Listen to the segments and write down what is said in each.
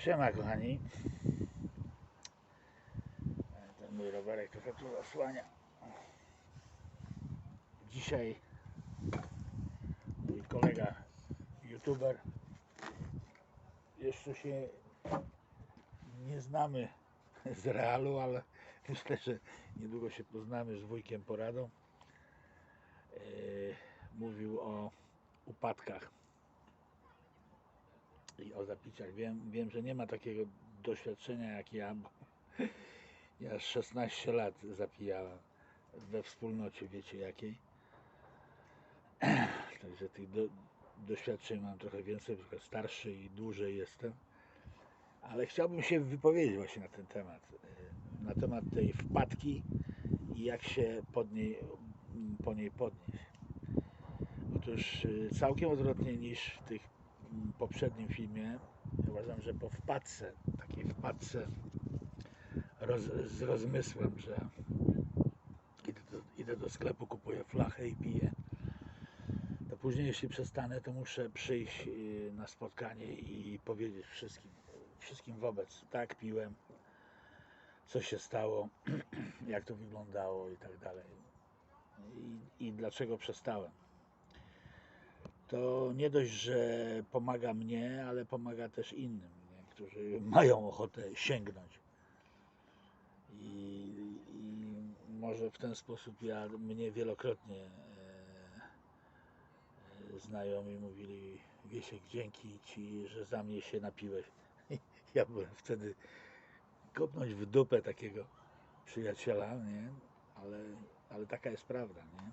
Siema kochani. Ten mój rowerek trochę tu zasłania. Dzisiaj mój kolega youtuber jeszcze się nie znamy z realu, ale myślę, że niedługo się poznamy z wujkiem Poradą. Yy, mówił o upadkach o zapiciach. Wiem, wiem, że nie ma takiego doświadczenia jak ja, bo ja 16 lat zapijałem we wspólnocie, wiecie jakiej. Także tych do, doświadczeń mam trochę więcej, trochę starszy i dłużej jestem. Ale chciałbym się wypowiedzieć właśnie na ten temat. y, Na temat tej wpadki i jak się pod niej, po niej podnieść. Otóż y, całkiem odwrotnie niż w tych poprzednim filmie. Uważam, że po wpadce, takiej wpadce roz, z rozmysłem, że idę do, idę do sklepu, kupuję flachę i piję. To później, jeśli przestanę, to muszę przyjść y, na spotkanie i powiedzieć wszystkim, wszystkim wobec, tak piłem, co się stało, jak to wyglądało i tak dalej. I, i dlaczego przestałem to nie dość, że pomaga mnie, ale pomaga też innym, nie? którzy mają ochotę sięgnąć. I, I może w ten sposób ja, mnie wielokrotnie e, e, znajomi mówili Wiesiek, dzięki Ci, że za mnie się napiłeś. Ja byłem wtedy kopnąć w dupę takiego przyjaciela, nie? Ale, ale taka jest prawda, nie?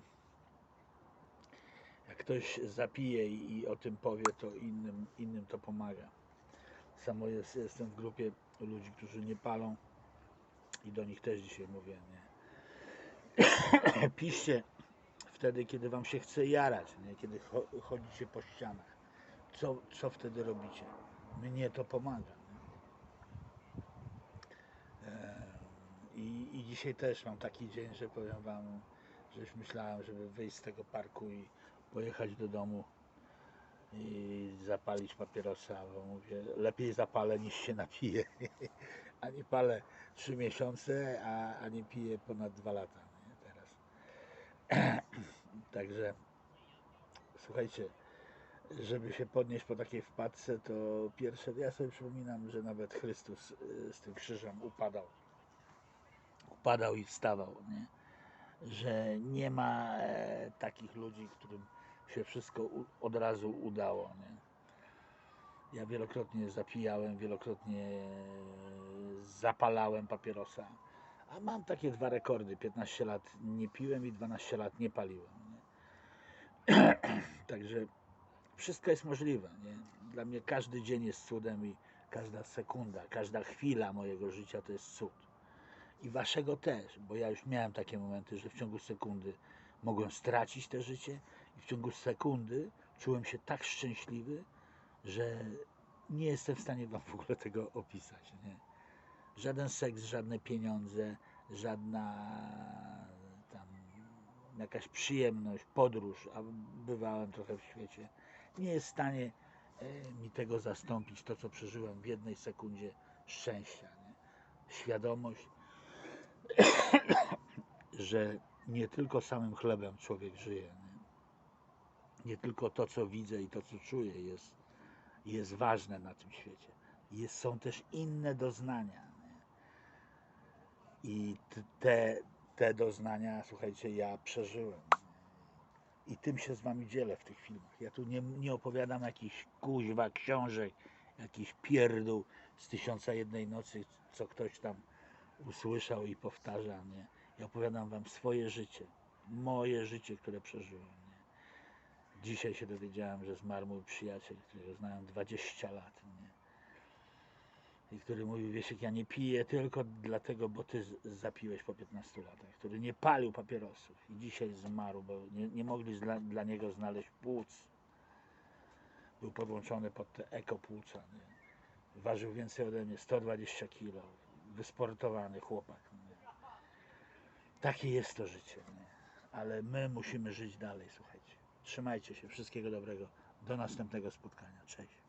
Jak ktoś zapije i o tym powie, to innym, innym to pomaga. Samo jest, jestem w grupie ludzi, którzy nie palą i do nich też dzisiaj mówię, nie. Piszcie wtedy, kiedy wam się chce jarać, nie? kiedy cho- chodzicie po ścianach. Co, co wtedy robicie? Mnie to pomaga. Em, I, I dzisiaj też mam taki dzień, że powiem wam, że już myślałem, żeby wyjść z tego parku i pojechać do domu i zapalić papierosa, bo mówię, lepiej zapalę niż się napiję. a nie palę 3 miesiące, a, a nie piję ponad 2 lata nie, teraz. Także słuchajcie, żeby się podnieść po takiej wpadce, to pierwsze, ja sobie przypominam, że nawet Chrystus y, z tym krzyżem upadał. Upadał i wstawał, nie? że nie ma e, takich ludzi, którym się wszystko od razu udało. Nie? Ja wielokrotnie zapijałem, wielokrotnie zapalałem papierosa, a mam takie dwa rekordy. 15 lat nie piłem i 12 lat nie paliłem. Nie? Także wszystko jest możliwe. Nie? Dla mnie każdy dzień jest cudem i każda sekunda, każda chwila mojego życia to jest cud i waszego też, bo ja już miałem takie momenty, że w ciągu sekundy mogłem stracić te życie i w ciągu sekundy czułem się tak szczęśliwy, że nie jestem w stanie wam w ogóle tego opisać. Nie? Żaden seks, żadne pieniądze, żadna tam jakaś przyjemność, podróż, a bywałem trochę w świecie, nie jest w stanie e, mi tego zastąpić, to co przeżyłem w jednej sekundzie szczęścia. Nie? Świadomość, że nie tylko samym chlebem człowiek żyje. Nie? Nie tylko to, co widzę i to, co czuję, jest, jest ważne na tym świecie. Jest, są też inne doznania. Nie? I te, te doznania, słuchajcie, ja przeżyłem. I tym się z wami dzielę w tych filmach. Ja tu nie, nie opowiadam jakichś kuźwa, książek, jakiś pierdół z tysiąca jednej nocy, co ktoś tam usłyszał i powtarza, nie? Ja opowiadam wam swoje życie, moje życie, które przeżyłem? Dzisiaj się dowiedziałem, że zmarł mój przyjaciel, którego znałem 20 lat, nie? I który mówił, Wiesiek, ja nie piję tylko dlatego, bo ty zapiłeś po 15 latach, który nie palił papierosów i dzisiaj zmarł, bo nie, nie mogli dla, dla niego znaleźć płuc. Był podłączony pod te ekopłuca, nie? Ważył więcej ode mnie, 120 kg wysportowany chłopak. Nie? Takie jest to życie. Nie? Ale my musimy żyć dalej, słuchajcie. Trzymajcie się, wszystkiego dobrego. Do następnego spotkania. Cześć.